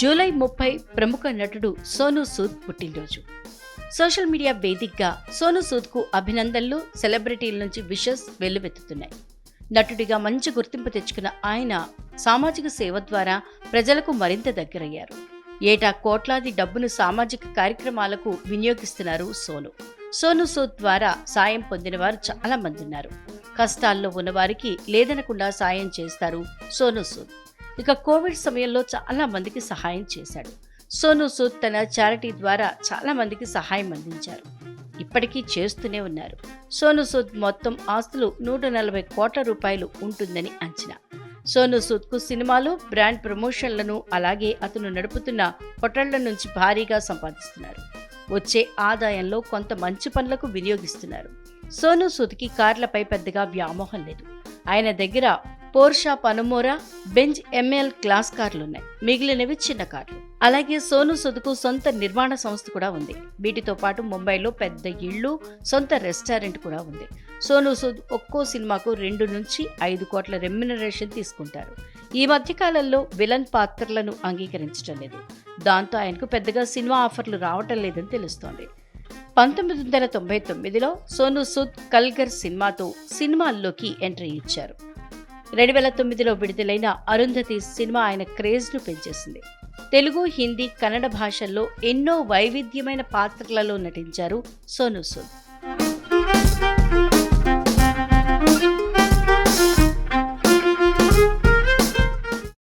July ముప్పై ప్రముఖ నటుడు సోను సూద్ పుట్టినరోజు. సోషల్ మీడియా వేదికగా సోను సూద్కు అభినందనలు సెలబ్రిటీల నుంచి విషస్ వెల్లువెత్తుతున్నాయి. నటుడిగా మంచి గుర్తింపు తెచ్చుకున్న ఆయన సామాజిక సేవ ద్వారా ప్రజలకు మరింత దగ్గరయ్యారు. ఏటా కోట్లాది డబ్బును సామాజిక కార్యక్రమాలకు వినియోగిస్తున్నారు సోను. సోను సూద్ ద్వారా సాయం పొందిన వారు చాలా మంది ఉన్నారు. కష్టాల్లో ఉన్నవారికి లేదనకుండా సాయం చేస్తారు సోను సూద్. ఇక కోవిడ్ సమయంలో చాలా మందికి సహాయం చేశాడు. సోను సూద్ తన చారిటీ ద్వారా చాలా మందికి సహాయం అందించారు. ఇప్పటికీ చేస్తూనే ఉన్నారు. సోను సూద్ మొత్తం ఆస్తులు నూట నలభై కోట్ల రూపాయలు ఉంటుందని అంచనా. సోను సూద్కు సినిమాలు బ్రాండ్ ప్రమోషన్లను అలాగే అతను నడుపుతున్న హోటళ్ళ నుంచి భారీగా సంపాదిస్తున్నారు. వచ్చే ఆదాయంలో కొంత మంచి పనులకు వినియోగిస్తున్నారు. సోను సూద్కి కార్లపై పెద్దగా వ్యామోహం లేదు. ఆయన దగ్గర Porsche Panamera Benz ML class కార్లున్నాయి. మిగిలినవి చిన్న కార్లు. అలాగే సోను సుద్కు సొంత నిర్మాణ సంస్థ కూడా ఉంది. వీటితో పాటు ముంబైలో పెద్ద ఇళ్ళు సొంత రెస్టారెంట్ కూడా ఉంది. సోను సుద్ ఒక్కో సినిమాకు రెండు నుంచి ఐదు కోట్ల రెమ్యునరేషన్ తీసుకుంటారు. ఈ మధ్యకాలంలో విలన్ పాత్రలను అంగీకరించడం లేదు. దాంతో ఆయనకు పెద్దగా సినిమా ఆఫర్లు రావటం లేదని తెలుస్తోంది. పంతొమ్మిది వందల తొంభై తొమ్మిదిలో సోను సూద్ కల్గర్ సినిమాతో సినిమాల్లోకి ఎంట్రీ ఇచ్చారు. రెండు వేల తొమ్మిదిలో విడుదలైన అరుంధతి సినిమా ఆయన క్రేజ్ను పెంచేసింది. తెలుగు హిందీ కన్నడ భాషల్లో ఎన్నో వైవిధ్యమైన పాత్రలలో నటించారు సోను సూద్